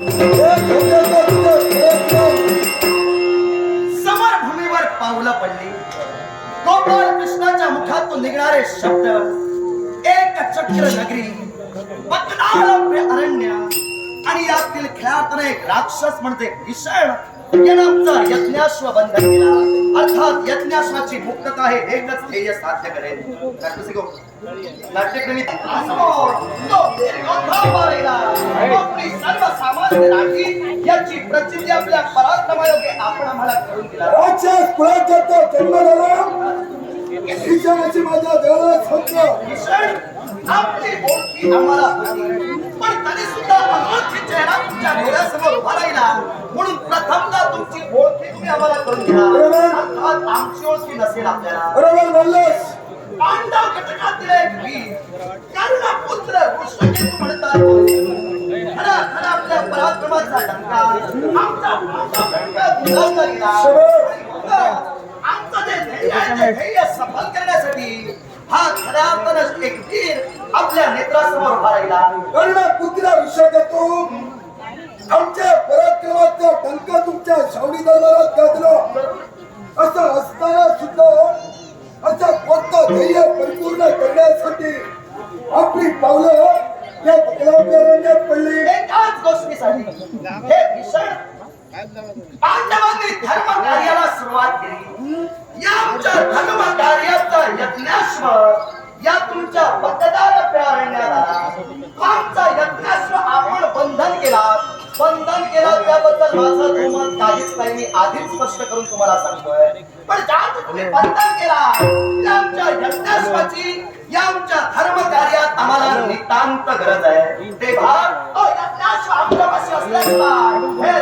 समर भूमीवर पावलं पडली. गोपाळ कृष्णाच्या मुखातून निघणारे शब्द. एक चक्र नगरी अरण्य. आणि यातील खेळातून एक राक्षस म्हणते भीषण. यज्ञाचा यज्ञाश्व बंधन केला. अर्थात यज्ञाश्वाची मुक्तता हे एकच ध्येय साध्य करेल. आपली सर्वसामान्य राखी याची प्रचिती आपल्या पराक्रमायोगे आपण आम्हाला करून दिला. राक्षस कुळाचा जन्म झाला. ईशानाची माझ्या देवाला संत भीषण आपली ओळखी आम्हाला पण तरी सुद्धा अनोळखी चेहरा तुमच्या डोळ्यासमोर उभा राहिला म्हणून प्रथमदा तुमची ओळखी तुम्ही आम्हाला करून द्या अर्थात आमची ओळखी नसेल आपल्याला. बरोबर बोललोस. पांडव घटकातील एक वीर करुणा पुत्र ऋषकेतू म्हणतात. खरा खरा आपल्या पराक्रमाचा डंका आमचा आमचा डंका दुरावला गेला आमचं जे ध्येय आहे, ते ध्येय सफल करण्यासाठी हा खऱ्या अर्थानं एक वीर आपल्या नेत्रासमोर उभा राहिला. कर्ण पुत्र विषयतो आमच्या पराक्रमाचा टंका तुमच्या शावडी दरबारात गाजलो. असं असताना सुद्धा असं कोणतं ध्येय परिपूर्ण करण्यासाठी आपली पावलं या बकलावरण्यात पडली. एकाच गोष्टीसाठी हे भीषण पांडवांनी धर्म कार्याला सुरुवात केली. या आमच्या धर्म कार्याचा यज्ञाश्व या तुमच्या मतदार प्रारण्याला आमचा यज्ञाश्व आपण बंधन केला. बंधन केलं त्याबद्दल माझं तुम्हाला काहीच नाही. मी आधीच स्पष्ट करून तुम्हाला सांगतोय. पण ज्या तुम्ही बंधन केला यज्ञाश्वाची या आमच्या धर्म कार्यात आम्हाला नितांत गरज आहे. तो हे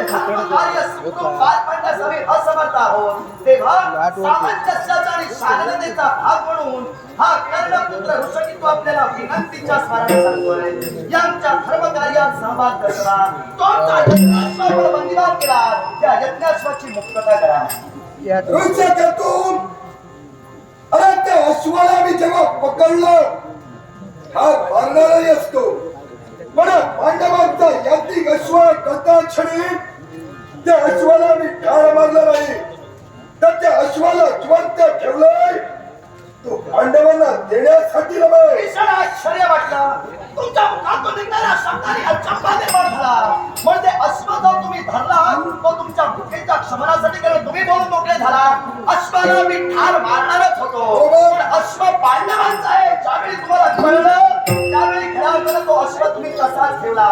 पाडण्यासाठी असमर्थ आहोत. तेव्हा सामंजस्याचा आणि शांततेचा भाग म्हणून हा कर्णपुत्र ऋषकी तो आपल्याला विनंतीच्या स्वराने सांगतोय. या आमच्या धर्म कार्यात सहभाग करा तो आमचा यज्ञाश्व आपण बंदिवान केला. त्या यज्ञाश्वाची मुक्तता करा. ऋषकेतून अरे त्या अश्वाला मी जेव्हा पकडलं हा मारणाराही असतो. पण पांडवांचा यांत्रिक अश्व करता क्षणी त्या अश्वाला मी ठार मारला नाही. तर त्या अश्वाला जिवंत ठेवलंय. तो पांडवांना देण्यासाठी आश्चर्य वाटलं. तुमच्या मुखातून निघणाऱ्या शब्दाने अचंबा निर्माण झाला. म्हणजे अश्व जो तुम्ही धरला तो क्षमनासाठी कारण तुम्ही बोलून मोकळे झाला. अश्वाला मी ठार मारणारच होतो. पण अश्व पांडवांचा आहे. ज्यावेळी तुम्हाला कळलं त्यावेळी खेळावर तो अश्व तुम्ही तसाच ठेवला.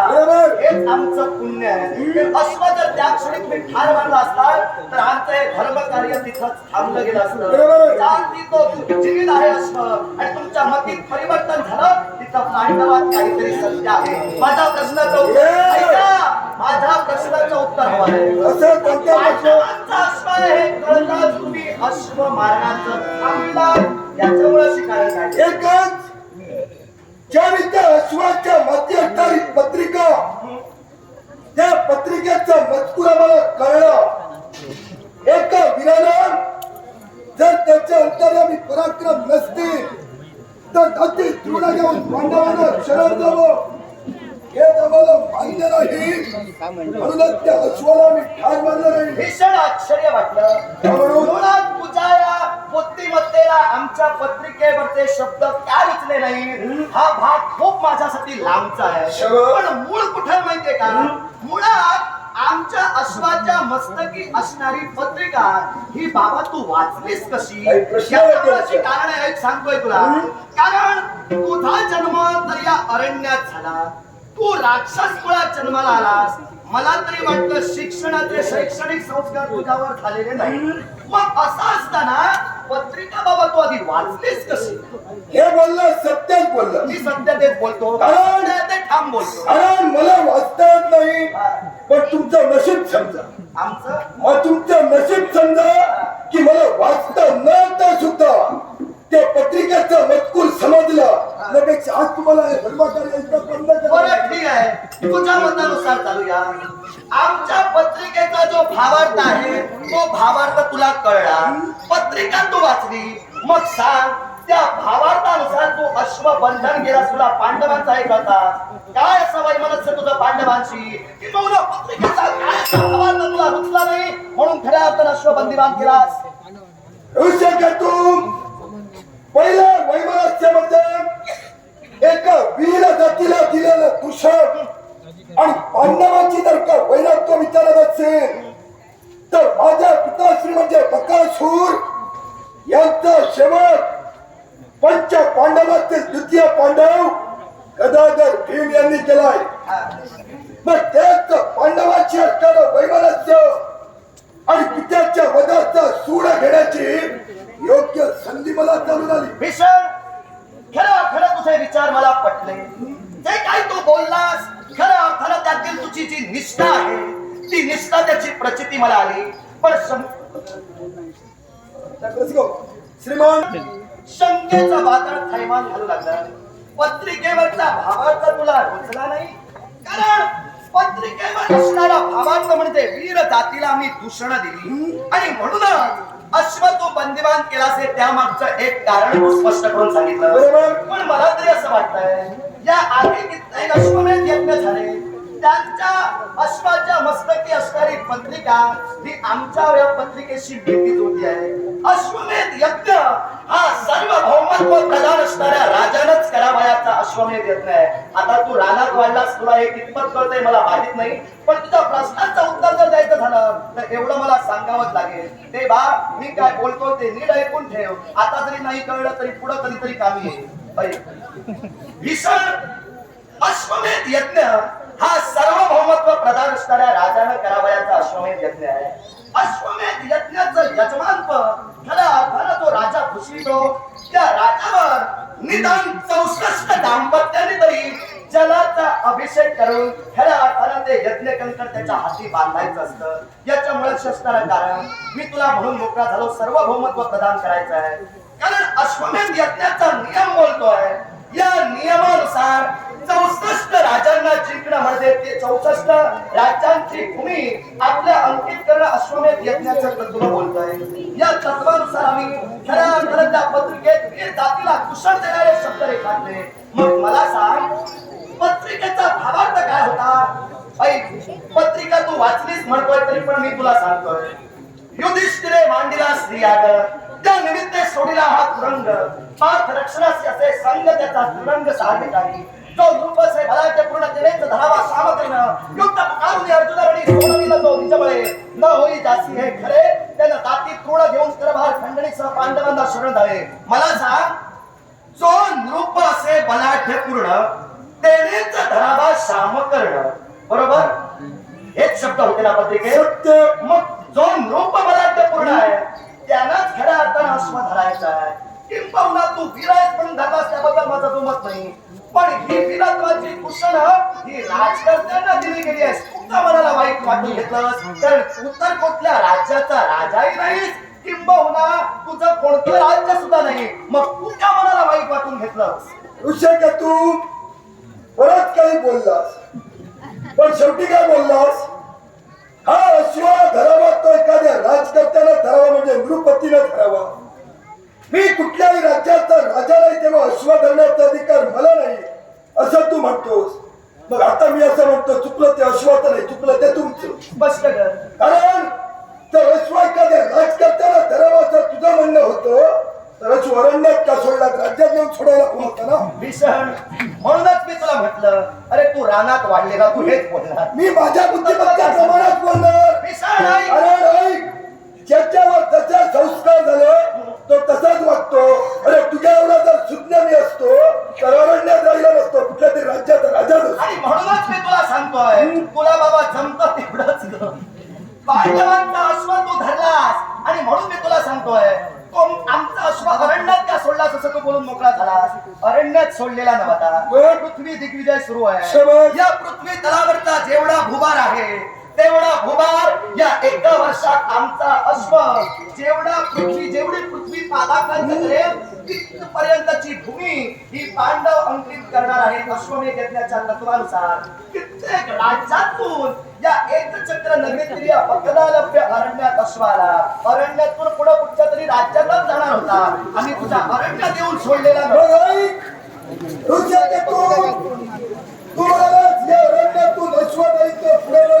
हेच आमचं पुण्य आहे. अश्व जर त्या क्षणी तुम्ही ठार मारला असता तर आमचं हे धर्म कार्य तिथंच थांबलं गेलं. असतं. तो जीवित आहे अश्व. आणि तुमच्या मतीत परिवर्तन झालं. तिथं पांडवात काहीतरी सत्य आहे. माझा प्रश्नाचं उत्तर ऐका माझ्या प्रश्नाचं उत्तर हवं आहे. तुम्ही अश्व मारण्याचं थांबला याच्यामुळे शिकायला काय एकच त्या अश्वाच्या मध्ये असणारी पत्रिका त्या पत्रिकेचा मजकूर आम्हाला कळला. एका वीरानं जर त्याच्या अंतर्यामी पराक्रम नसतील तर अति दृढ घेऊन पांडवांना शरण जावं. हे आम्हाला मान्य नाही. म्हणूनच त्या अश्वाला मी ठार मारलं नाही. भीषण आश्चर्य वाटलं. म्हणूनच तुझ्या या बुद्धिमत्तेला आमच्या पत्रिकेवरचे शब्द काय रुचले नाही? हा भाग खूप माझ्यासाठी लांबचा आहे. पण मूळ कुठे माहितीये का? मुळात आमच्या अश्वाच्या मस्तकी असणारी पत्रिका ही बाबा तू वाचलीस कशी? कारण आहे सांगतोय तुला. कारण तुझा जन्म तर या अरण्यात झाला. तू राक्षस कुळात जन्माला आलास. मला तरी वाटतं शिक्षणाचे शैक्षणिक संस्कार तुझ्यावर झालेले नाही. मग असं असताना पत्रिका बाबा तू आधी वाचलीस कशी? हे बोललं सत्याच बोललं मी सध्या तेच बोलतो. कारण- ते ठाम बोलतो. कारण मला आमचं तुमचं नशीब समजा की मला वाचता न सुद्धा. त्या पत्रिकेचा मजकूर समजला. त्यापेक्षा आज तुम्हाला बरं. ठीक आहे. तुझ्या मतानुसार चालूया. आमच्या पत्रिकेचा जो भावार्थ आहे तो भावार्थ तुला कळला. पत्रिका तू वाचली. मग सांग त्या भावार्थानुसार तू अश्व बंधन गेला तुला पांडवांचा एक होता काय असं वैमनस्य तुझं पांडवांशी किंवा पत्रिकेचा काय तुला रुचला नाही? म्हणून खऱ्या अर्थानं अश्व बंदिवान केलास. ऋषिकेतू पहिलं वैमनस्यामध्ये एक वीर जातीला दिलेलं तुषार आणि पांडवांची जर का वैराग्य विचारत असेल तर माझ्या पिताश्री म्हणजे बकासूर यांचा शेवट पंच पांडवातील द्वितीय पांडव गदाधर भीम यांनी केलाय. मग त्याच पांडवाची असणारं वैमनस्य आणि पित्याच्या वधाचा सूड घेण्याची योग्य संधी मला चालून आली. भीषण खरं खरं तुझे विचार मला पटले. जे काही तू बोललास खरं अर्थानं त्यातील तुझी जी निष्ठा आहे ती निष्ठा त्याची प्रचिती मला आली. पण. श्रीमान शंकेचा वादळ थैमान घालू लागला. पत्रिकेवरचा भावार्थ तुला रुचला नाही? कारण पत्रिकेवर असणारा भावार्थ म्हणजे वीर जातीला मी दूषण दिली. आणि म्हणूनच अश्व तू बंदिवान केलास हे त्यामागचं एक कारण स्पष्ट करून सांगितलं बरोबर. पण मला तरी असं वाटतंय या आधी कित्येक अश्वमेध यज्ञ झाले. त्यांच्या अश्वाच्या मस्तकी असणारी पत्रिका ही आमच्या या पत्रिकेशी भेटीत होती आहे. अश्वमेध हा सर्व बहुमत्व प्रधान असणाऱ्या राजानच करावयाचा अश्वमेध यज्ञ आहे आता तू रानात वाढलास तुला हे कितपत कळतंय मला माहीत नाही पण तुझ्या प्रश्नाचं उत्तर जर द्यायचं झालं तर एवढं मला सांगावंच लागेल. ते बा मी काय बोलतो ते नीट ऐकून ठेव. आता जरी नाही कळलं तरी पुढं कधीतरी कामी येईल. भीषण अश्वमेध यज्ञ हा सार्वभौमत्व प्रदान असणाऱ्या राजानं करावयाचा अश्वमेध यज्ञ आहे. अश्वमेध यज्ञाचं यजमानपद खऱ्या अर्थानं तो राजा भूषितो त्या राजावर निदान चौसष्ट दाम्पत्याने तरी जलाचा अभिषेक करून खऱ्या अर्थानं ते यज्ञ कंकर त्याच्या हाती बांधायचं असतं. याच्यामुळे असणारं कारण मी तुला म्हणून मोकळा झालो. सार्वभौमत्व प्रदान करायचं आहे. कारण अश्वमेध यज्ञाचा नियम बोलतोय. या नियमानुसार चौसष्ट राजांना जिंकणं म्हणजे ते चौसष्ट राज्यांची भूमी आपल्या अंकित करणं अश्वमेध यज्ञाचं तत्व बोलतोय. या तत्वानुसार आम्ही खऱ्या अर्थानं त्या पत्रिकेत वीर जातीला कुशळ देणारे शब्द रेखाटले मग मला सांग पत्रिकेचा भावार्थ काय होता? पत्रिका तू वाचलीस म्हणतोय तरी पण मी तुला सांगतोय. युधिष्ठिरे मांडिला स्त्रियाग त्या निमित्ते सोडिला हा तुरंग. पार्थ रक्षणासी असे संग त्याचा तुरंग साधिकारी जो रूपसे भलाचे पूर्ण तेनेच धरावा साम करण युद्ध पुकारून अर्जुनारणी सोडविला तो निजबळे. न होई जासी हे खरे त्यानं दाती तृण घेऊन करभार खंडणीसह पांडवांना शरण धावे मला सांग जो नृप असे बलाढ्य पूर्ण तेनेच धरावा श्याम कर्ण बरोबर? हेच शब्द होते ना पत्रिकेत. मग जो नृप बलाढ्य पूर्ण आहे. त्यांनाच खऱ्या अर्थानं अश्व धरायचा आहे. किंबहुना तू विरायत म्हणून धरलास त्याबद्दल माझं मत नाही. पण ही विरात्वाची कुशल ही राजकर्त्यांना दिली गेली आहेस तुमच्या मनाला वाईट वाटून घेतलंस. कारण उत्तर कुठल्या राज्याचा राजाही नाहीस. किंबहुना तुझं कोणतं राज्य सुद्धा नाही. मग तुझ्या मनाला वाईट वाटून घेतलंस. ऋषिक तू परत काही बोललास? पण शेवटी काय बोललास? हा अश्व धरावा तो एखाद्या राजकर्त्याला धरावा म्हणजे नृपतीने धरावा. मी कुठल्याही राज्याचा राजा नाही तेव्हा अश्व धरण्याचा अधिकार मला नाही असं तू म्हणतोस. मग आता मी असं म्हणतो चुकलं ते अश्वाचं नाही चुकलं ते तुमचं. कर कारण तर अश्व एखाद्या राजकर्त्याला धरावा असं तुझं म्हणणं होतं तर अश्व अरण्यात का सोडला राज्यात येऊन सोडायला कोण होता ना? भीषण म्हणूनच मी तुला म्हटलं अरे तू रानात वाढलेला तू हेच बोलणार मी माझ्या बुद्धिमत्ता प्रमाणात बोलणार भीषण ऐक. अरे ऐक ज्याच्यावर जसे संस्कार झाले तो तसाच वागतो. अरे तुझ्या एवढा जर सुज्ञानी असतो तर अरण्यात राहिला नसतो कुठल्या तरी राज्याचा राजाच असतो. आणि म्हणूनच मी तुला सांगतोय तुला बाबा जमत तेवढंच ग. पांडवांचा अश्व तू धरलास. आणि म्हणून मी तुला सांगतोय अरण्यात का सोडलास असं तू बोलून मोकळा झालास अरण्यात सोडलेला नव्हता. पृथ्वी दिग्विजय सुरू आहे. या पृथ्वी तलावरचा जेवढा भुभार आहे तेवढा गुबार या एका वर्षात आमचा अश्व जेवढा पृथ्वी जेवढी पृथ्वी पादाकांत करेल भूमी ही पांडव अंकित करणार आहे अश्वमेध घेतल्याच्या तत्वानुसार कित्येक राज्यातून या एक चक्र नगरीतील पकदालभ्य अरण्यात अश्वाला अरण्यातून पुढे कुठच्या तरी राज्यातच जाणार होता आणि तुझा अरण्य देऊन सोडलेला तू तू अरण्यातून अश्वमेध पुढे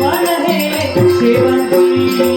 मन हे शेवंती